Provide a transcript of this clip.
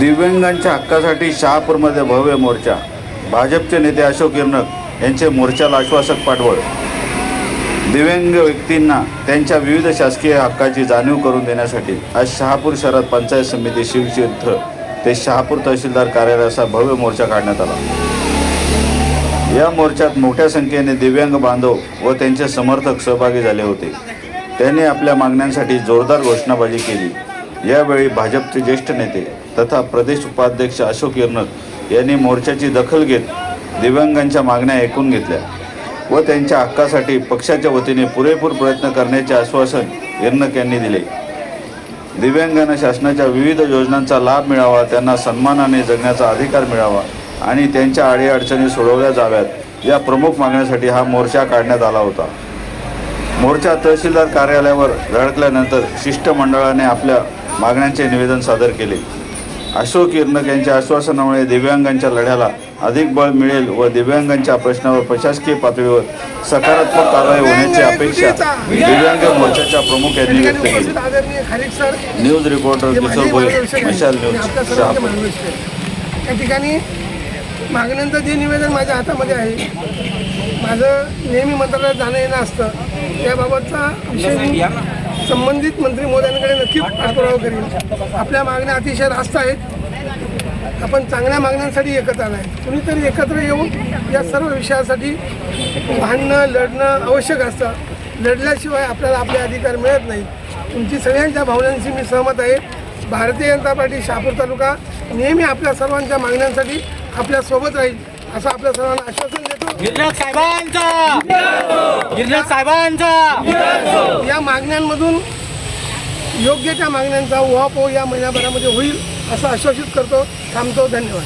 दिव्यांगांच्या हक्कासाठी शहापूरमध्ये भव्य मोर्चा. भाजपचे नेते अशोक किरणक यांचे मोर्चाला आश्वासक पाठबळ. दिव्यांग व्यक्तींना त्यांच्या विविध शासकीय हक्काची जाणीव करून देण्यासाठी आज शहापूर शहरात पंचायत समिती शिवतीर्थ ते शहापूर तहसीलदार कार्यालयाचा भव्य मोर्चा काढण्यात आला. या मोर्चात मोठ्या संख्येने दिव्यांग बांधव व त्यांचे समर्थक सहभागी झाले होते. त्यांनी आपल्या मागण्यांसाठी जोरदार घोषणाबाजी केली. यावेळी भाजपचे ज्येष्ठ नेते तथा प्रदेश उपाध्यक्ष अशोक इरनक यांनी मोर्चाची दखल घेत दिव्यांगांच्या मागण्या ऐकून घेतल्या व त्यांच्या हक्कासाठी पक्षाच्या वतीने पुरेपूर प्रयत्न करण्याचे आश्वासन इरनक यांनी दिले. दिव्यांगांना शासनाच्या विविध योजनांचा लाभ मिळावा त्यांना सन्मानाने जगण्याचा अधिकार मिळावा आणि त्यांच्या अडीअडचणी सोडवल्या जाव्यात या प्रमुख मागण्यासाठी हा मोर्चा काढण्यात आला होता. मोर्चा तहसीलदार कार्यालयावर धडकल्यानंतर शिष्टमंडळाने आपल्या मागण्यांचे निवेदन सादर केले. अशोक इर्नक यांच्या आश्वासनामुळे दिव्यांगांच्या लढ्याला अधिक बळ मिळेल व दिव्यांगांच्या प्रश्नावर प्रशासकीय पातळीवर सकारात्मक कारवाई होण्याची अपेक्षा दिव्यांग मोर्चाच्या प्रमुख यांनी व्यक्त केली. आदरणीय सर न्यूज रिपोर्टर किशोर माझे भोई मशाल न्यूज त्या ठिकाणी मागण्यांचं जे निवेदन माझ्या हातामध्ये आहे माझं नेहमी मंत्रालयात जाणं येणं असतं. त्याबाबतचा विषय संबंधित मंत्री महोदयांकडे नक्की पाठपुरावा करील आपल्या मागण्या अतिशय रास्त आहेत. आपण चांगल्या मागण्यांसाठी एकत्र आला आहे कुणीतरी एकत्र येऊन या सर्व विषयासाठी भांडणं लढणं आवश्यक असतं. लढल्याशिवाय आपल्याला आपले अधिकार मिळत नाही. तुमची सगळ्यांच्या भावनांशी मी सहमत आहे. भारतीय जनता पार्टी शहापूर तालुका नेहमी आपल्या सर्वांच्या मागण्यांसाठी आपल्यासोबत राहील असं आपल्या सर्वांना आश्वासन देतो. गिरनार साहेबांचा. या मागण्यांमधून योग्य त्या मागण्यांचा उहापोह या महिन्याभरामध्ये होईल असं आश्वासित करतो थांबतो धन्यवाद.